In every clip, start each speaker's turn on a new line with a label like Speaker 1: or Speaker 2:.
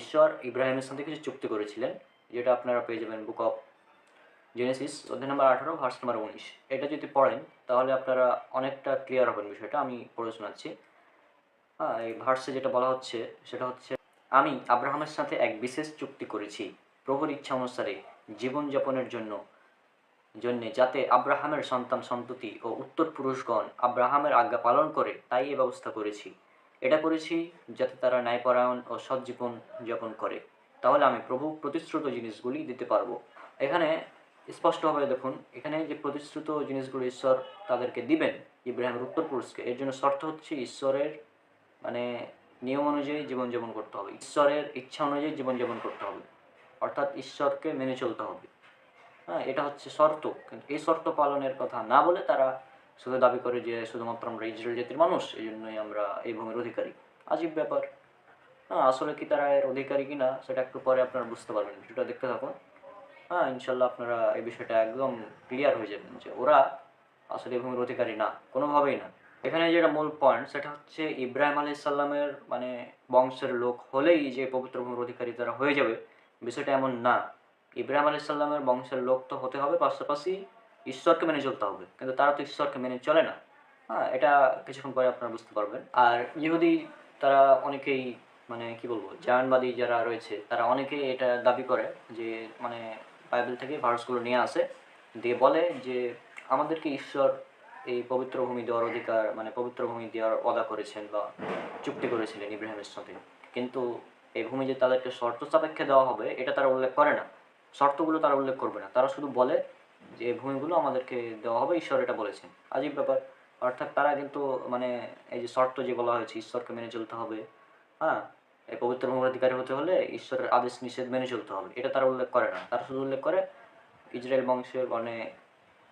Speaker 1: ঈশ্বর ইব্রাহিমের সাথে কিছু চুক্তি করেছিলেন, যেটা আপনারা পেয়ে যাবেন বুক অফ জেনেসিস অধ্যায় নম্বর আঠারো ভার্স নম্বর উনিশ। এটা যদি পড়েন, তাহলে আপনারা অনেকটা ক্লিয়ার হবেন বিষয়টা। আমি পড়ে শোনাচ্ছি। হ্যাঁ এই ভার্সে যেটা বলা হচ্ছে, সেটা হচ্ছে, আমি আব্রাহামের সাথে এক বিশেষ চুক্তি করেছি। প্রভুর ইচ্ছা অনুসারে জীবনযাপনের জন্য, জন্যে যাতে আব্রাহামের সন্তান সন্ততি ও উত্তর পুরুষগণ আব্রাহামের আজ্ঞা পালন করে, তাই এ ব্যবস্থা করেছি। এটা করেছি যাতে তারা ন্যায়পরায়ণ ও সৎ জীবন যাপন করে। তাহলে আমি প্রভু প্রতিশ্রুত জিনিসগুলি দিতে পারব। এখানে স্পষ্টভাবে দেখুন, এখানে যে প্রতিশ্রুত জিনিসগুলো ঈশ্বর তাদেরকে দিবেন, ইব্রাহিমের উত্তর পুরুষকে, এর জন্য শর্ত হচ্ছে ঈশ্বরের মানে নিয়ম অনুযায়ী জীবনযাপন করতে হবে। ঈশ্বরের ইচ্ছা অনুযায়ী জীবনযাপন করতে হবে। অর্থাৎ ঈশ্বরকে মেনে চলতে হবে। হ্যাঁ এটা হচ্ছে শর্ত। কিন্তু এই শর্ত পালনের কথা না বলে তারা শুধু দাবি করে যে শুধুমাত্র আমরা ইসরায়েল জাতির মানুষ এই জন্যই আমরা এই ভূমির অধিকারী। আজীব ব্যাপার। হ্যাঁ আসলে কি তারা এর অধিকারী কিনা সেটা একটু পরে আপনারা বুঝতে পারবেন। ভিডিওটা দেখতে থাকুন। হ্যাঁ ইনশাল্লাহ আপনারা এই বিষয়টা একদম ক্লিয়ার হয়ে যাবেন যে ওরা আসলে এই ভূমির অধিকারী না, কোনোভাবেই না। এখানে যেটা মূল পয়েন্ট সেটা হচ্ছে ইব্রাহিম আলি সাল্লামের মানে বংশের লোক হলেই যে পবিত্র ভূমির অধিকারী তারা হয়ে যাবে, বিষয়টা এমন না। ইব্রাহিম আলি সাল্লামের বংশের লোক তো হতে হবে পাশাপাশি ঈশ্বরকে মেনে চলতে হবে। কিন্তু তারা তো ঈশ্বরকে মেনে চলে না। হ্যাঁ এটা কিছুক্ষণ পরে আপনারা বুঝতে পারবেন। আর ইহুদি তারা অনেকেই মানে কি বলব জায়নবাদী যারা রয়েছে, তারা অনেকেই এটা দাবি করে যে মানে বাইবেল থেকে ভার্সগুলো নিয়ে আসে। দিয়ে বলে যে, আমাদেরকে ঈশ্বর এই পবিত্র ভূমি দেওয়ার অধিকার মানে পবিত্র ভূমি দেওয়ার অদা করেছেন বা চুক্তি করেছিলেন ইব্রাহিমের সাথে। কিন্তু এই ভূমি যে তাদেরকে শর্ত সাপেক্ষে দেওয়া হবে, এটা তারা উল্লেখ করে না। শর্তগুলো তারা উল্লেখ করবে না। তারা শুধু বলে যে ভূমিগুলো আমাদেরকে দেওয়া হবে, ঈশ্বর এটা বলেছেন। আজীব ব্যাপার। অর্থাৎ তারা কিন্তু মানে এই যে শর্ত যে বলা হয়েছে, ঈশ্বরকে মেনে চলতে হবে হ্যাঁ? এই পবিত্র ভূমির অধিকারী হতে হলে ঈশ্বরের আদেশ নিষেধ মেনে চলতে হবে। এটা তারা উল্লেখ করে না। তারা শুধু উল্লেখ করে ইসরায়েল বংশের মানে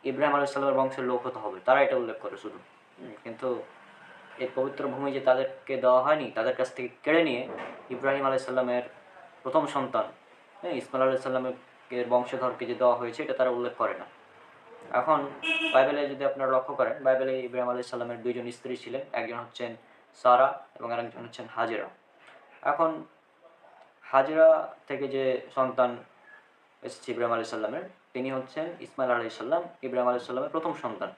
Speaker 1: ইব্রাহিম আলাইসাল্লামের বংশের লোক হতে হবে। তারা এটা উল্লেখ করে শুধু। কিন্তু এই পবিত্র ভূমি যে তাদেরকে দেওয়া হয়নি, তাদের কাছ থেকে কেড়ে নিয়ে ইব্রাহিম আলাইসাল্লামের প্রথম সন্তান হ্যাঁ? ইসমাইল আলাইসাল্লামের এর বংশধরকে যে দেওয়া হয়েছে, এটা তারা উল্লেখ করে না। এখন বাইবেলে যদি আপনারা লক্ষ্য করেন, বাইবেলে ইব্রাহিম আলাইসাল্লামের দুইজন স্ত্রী ছিলেন, একজন হচ্ছেন সারা এবং আরেকজন হচ্ছেন হাজেরা। এখন হাজরা থেকে যে সন্তান এসেছে ইব্রাহিম আলি সাল্লামের তিনি হচ্ছেন ইসমাইল আলি সাল্লাম ইব্রাহিম আলি সাল্লামের প্রথম সন্তান।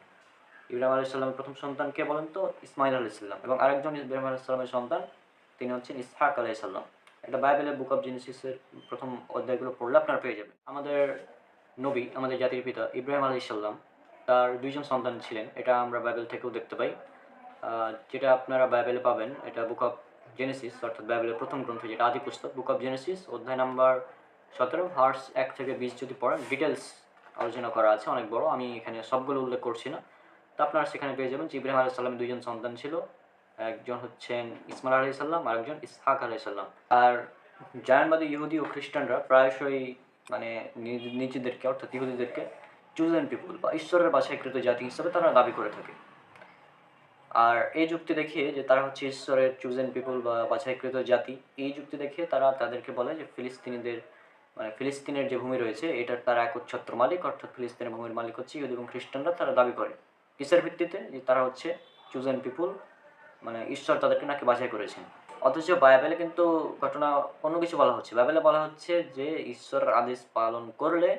Speaker 1: ইব্রাহিম আলি সাল্লামের প্রথম সন্তান কে বলেন তো? ইসমাইল আলি সাল্লাম এবং আরেকজন ইব্রাহিম আলি সাল্লামের সন্তান, তিনি হচ্ছেন ইসহাক আলাই সাল্লাম এটা বাইবেলের বুক অফ জেনেসিসের প্রথম অধ্যায়গুলো পড়লে আপনারা পেয়ে যাবেন। আমাদের নবী, আমাদের জাতির পিতা ইব্রাহিম আলি সাল্লাম তার দুইজন সন্তান ছিলেন। এটা আমরা বাইবেল থেকেও দেখতে পাই। যেটা আপনারা বাইবেলে পাবেন, এটা বুক অফ জেনেসিস অর্থাৎ বাইবেলের প্রথম গ্রন্থ, যেটা আদি পুস্তক বুক অফ জেনেসিস অধ্যায় নাম্বার সতেরো ভার্স এক থেকে বিশ যদি পড়েন ডিটেলস আলোচনা করা আছে, অনেক বড়। আমি এখানে সবগুলো উল্লেখ করছি না। তো আপনারা সেখানে পেয়ে যাবেন যে ইব্রাহিম আলাইহিস সাল্লামের দুইজন সন্তান ছিল। একজন হচ্ছেন ইসমাইল আলাইহিস সাল্লাম আর একজন ইসহাক আলাইহিস সাল্লাম আর জায়নবাদী ইহুদি ও খ্রিস্টানরা প্রায়শই মানে নিজেদেরকে, অর্থাৎ ইহুদিদেরকে চুজেন পিপুল বা ঈশ্বরের বাছাইকৃত জাতি হিসাবে তারা দাবি করে থাকে। আর এই যুক্তি দেখিয়ে যে তারা হচ্ছে ঈশ্বরের চুজেন পিপুল বা বাছাইকৃত জাতি, এই যুক্তি দেখিয়ে তারা তাদেরকে বলে যে ফিলিস্তিনিদের মানে ফিলিস্তিনের যে ভূমি রয়েছে, এটার তারা একচ্ছত্র মালিক, অর্থাৎ ফিলিস্তিনের ভূমির মালিক হচ্ছে ইহুদি এবং খ্রিস্টানরা তারা দাবি করে। কিসের ভিত্তিতে? যে তারা হচ্ছে চুজেন পিপুল মানে ঈশ্বর তাদেরকে নাকি বাছাই করেছেন। অথচ বাইবেলে কিন্তু ঘটনা অন্য কিছু বলা হচ্ছে। বাইবেলে বলা হচ্ছে যে ঈশ্বরের আদেশ পালন করলে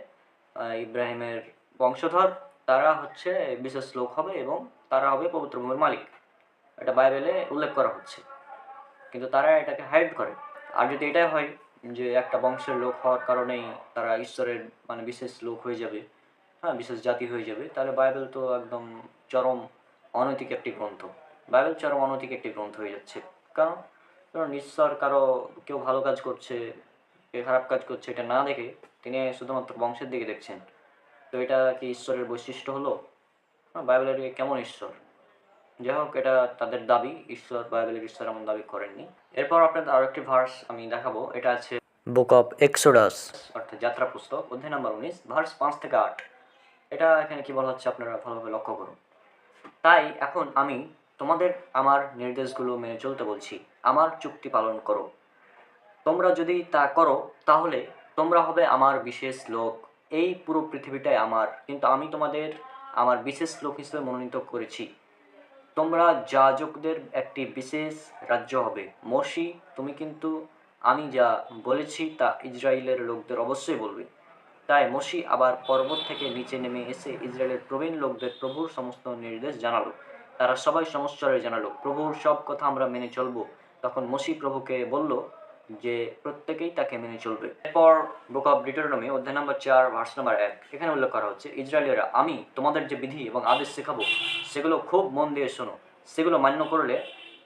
Speaker 1: ইব্রাহিমের বংশধর তারা হচ্ছে বিশেষ লোক হবে এবং তারা হবে পবিত্র ভূমির মালিক। এটা বাইবেলে উল্লেখ করা হচ্ছে। কিন্তু তারা এটাকে হাইড করে। আর যদি এটাই হয় যে একটা বংশের লোক হওয়ার কারণেই তারা ঈশ্বরের মানে বিশেষ লোক হয়ে যাবে হ্যাঁ বিশেষ জাতি হয়ে যাবে, তাহলে বাইবেল তো একদম চরম অনৈতিক একটি গ্রন্থ। বাইবেল চরম অনৈতিক একটি গ্রন্থ হয়ে যাচ্ছে। কারণ কারণ ঈশ্বর কারও কেউ ভালো কাজ করছে, কেউ খারাপ কাজ করছে, এটা না দেখে তিনি শুধুমাত্র বংশের দিকে দেখছেন। তো এটা কি ঈশ্বরের বৈশিষ্ট্য হলো? বাইবেলের কেমন ঈশ্বর? যাই হোক, এটা তাদের দাবি, ঈশ্বর বাইবেলের ঈশ্বর এমন দাবি করেননি। এরপর আপনাদের আরও একটি ভার্স আমি দেখাবো, এটা আছে বুক অফ এক্সোডাস, অর্থাৎ যাত্রা পুস্তক, অধ্যায় নাম্বার উনিশ, ভার্স পাঁচ থেকে আট। এটা এখানে কি বলা হচ্ছে? আপনারা ভালোভাবে লক্ষ্য করুন। তাই এখন আমি তোমাদের আমার নির্দেশগুলো মেনে চলতে বলছি। আমার চুক্তি পালন করো। তোমরা যদি তা করো, তাহলে তোমরা হবে আমার বিশেষ লোক। এই পুরো পৃথিবীটাই আমার। কিন্তু আমি তোমাদের আমার বিশেষ লোক হিসেবে মনোনীত করেছি। তোমরা যাজকদের একটি বিশেষ রাজ্য হবে। মসি তুমি কিন্তু আমি যা বলেছি তা ইসরায়েলের লোকদের অবশ্যই বলবে। তাই মসি আবার পর্বত থেকে নিচে নেমে এসে ইসরায়েলের প্রবীণ লোকদের প্রভুর সমস্ত নির্দেশ জানালো। তারা সবাই সমস্যারে জানালো প্রভুর সব কথা আমরা মেনে চলবো। তখন মসি প্রভুকে বলল যে, প্রত্যেকেই তাকে মেনে চলবে। এরপর বুক অফ ডিটোরনমি অধ্যায় নম্বর চার ভার্স নম্বর এক, এখানে উল্লেখ করা হচ্ছে, ইসরায়েলিরা, আমি তোমাদের যে বিধি এবং আদেশ শেখাবো, সেগুলো খুব মন দিয়ে শোনো। সেগুলো মান্য করলে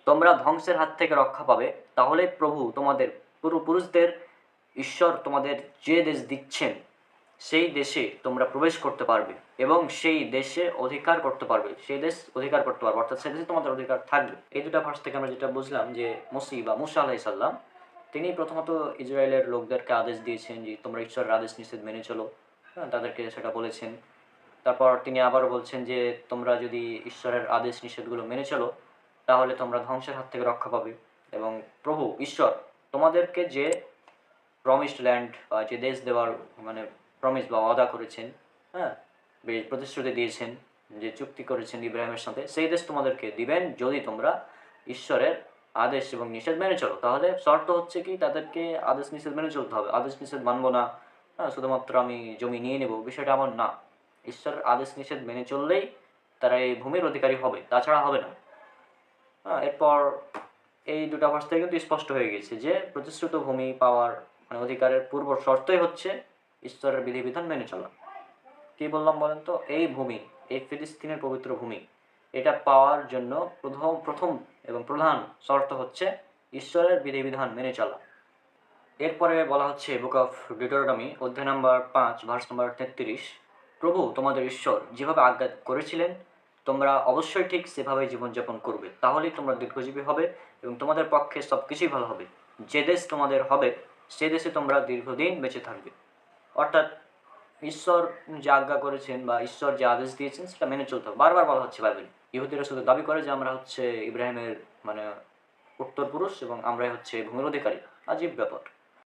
Speaker 1: তোমরা ধ্বংসের হাত থেকে রক্ষা পাবে। তাহলে প্রভু তোমাদের পূর্বপুরুষদের, ঈশ্বর তোমাদের যে দেশ দিচ্ছেন সেই দেশে তোমরা প্রবেশ করতে পারবে এবং সেই দেশে অধিকার করতে পারবে, সেই দেশ অধিকার করতে পারবে, অর্থাৎ সেই দেশে তোমাদের অধিকার থাকবে। এই দুটা ভার্স থেকে আমরা যেটা বুঝলাম যে মুসি বা মুসা আলাহি সাল্লাম তিনি প্রথমত ইসরায়েলের লোকদেরকে আদেশ দিয়েছেন যে তোমরা ঈশ্বরের আদেশ নিষেধ মেনে চলো। হ্যাঁ তাদেরকে সেটা বলেছেন। তারপর তিনি আবারও বলছেন যে তোমরা যদি ঈশ্বরের আদেশ নিষেধগুলো মেনে চলো, তাহলে তোমরা ধ্বংসের হাত থেকে রক্ষা পাবে। এবং প্রভু, ঈশ্বর, তোমাদেরকে যে প্রমিসড ল্যান্ড বা যে দেশ দেওয়ার মানে প্রমিস বা ওয়াদা করেছেন হ্যাঁ? বে- প্রতিশ্রুতি দিয়েছেন যে চুক্তি করেছেন ইব্রাহিমের সাথে। সেই দেশ তোমাদেরকে দিবেন যদি তোমরা ঈশ্বরের আদেশ এবং নিষেধ মেনে চলো। তাহলে শর্ত হচ্ছে কি, তাদেরকে আদেশ নিষেধ মেনে চলতে হবে। আদেশ নিষেধ মানবো না। হ্যাঁ শুধুমাত্র আমি জমি নিয়ে নেব, বিষয়টা আমার না। ঈশ্বরের আদেশ নিষেধ মেনে চললেই তারা এই ভূমির অধিকারী হবে, তাছাড়া হবে না। হ্যাঁ এরপর এই দুটা ভার্স থেকে কিন্তু স্পষ্ট হয়ে গেছে যে প্রতিশ্রুত ভূমি পাওয়ার মানে অধিকারের পূর্ব শর্তই হচ্ছে ঈশ্বরের বিধিবিধান মেনে চলা। কি বললাম বলেন তো? এই ভূমি, এই ফিলিস্তিনের পবিত্র ভূমি, এটা পাওয়ার জন্য প্রথম প্রথম এবং প্রধান শর্ত হচ্ছে ঈশ্বরের বিধিবিধান মেনে চলা। এরপরে বলা হচ্ছে বুক অফ ডিটোরনমি অধ্যায় নাম্বার পাঁচ ভার্স নাম্বার তেত্রিশ, প্রভু তোমাদের ঈশ্বর যেভাবে আজ্ঞা করেছিলেন, তোমরা অবশ্যই ঠিক সেভাবে জীবনযাপন করবে। তাহলেই তোমরা দীর্ঘজীবী হবে এবং তোমাদের পক্ষে সব কিছুই ভালো হবে। যে দেশ তোমাদের হবে, সে দেশে তোমরা দীর্ঘদিন বেঁচে থাকবে। অর্থাৎ ঈশ্বর যে আজ্ঞা করেছেন বা ঈশ্বর যে আদেশ দিয়েছেন, সেটা মেনে চলতে হবে। বারবার বলা হচ্ছে বাইবেল। ইহুদিরা শুধু দাবি করে যে আমরা হচ্ছে ইব্রাহিমের মানে উত্তর পুরুষ এবং আমরাই হচ্ছে ভূমির অধিকারী। আজীব ব্যাপার।